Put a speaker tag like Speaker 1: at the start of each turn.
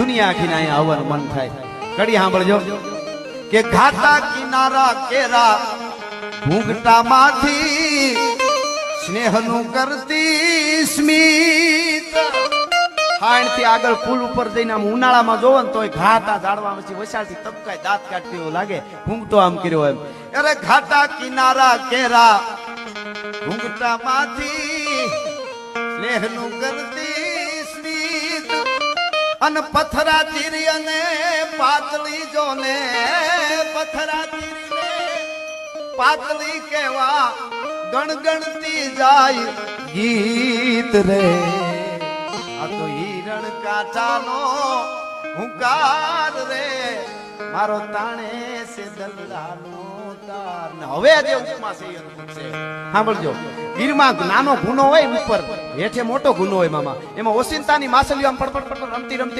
Speaker 1: દુનિયા આખીને અહીંયા આવવાનું મન થાય. કડી સાંભળજો. કે ઘાટા કિનારા કેરા ઘૂંઘટામાંથી સ્નેહનું કરતી સ્મિત. હાણથી આગળ પુલ ઉપર જઈને આમ ઉનાળામાં જોવો ને તોય ઘાટા ઝાડવા પછી વસાળથી તબકાય દાંત કાઢતી એવું લાગે. ઘૂંઘટો આમ કર્યો એમ. અરે ઘાટા કિનારા કેરા ઘૂંઘટામાંથી સ્નેહનું કરતી અને પથરા ચીરી અને પાતળી જોને, પથરા ચીરી પાતળી કેવા ગણગણતી જાય ગીત રે. આ તો હિરણ કાચાનો હુંકાર રે. મારો તાણે સે દલ્લાનો હવે જે ઉપમા છે સાંભળજો. ગીરમાં નાનો ગુનો હોય ઉપર. હેઠે મોટો ગુનો હોય મામા. એમાં ઓસિંતાની માસલીઓ આમ પડપડ પડપડ રમતી રમતી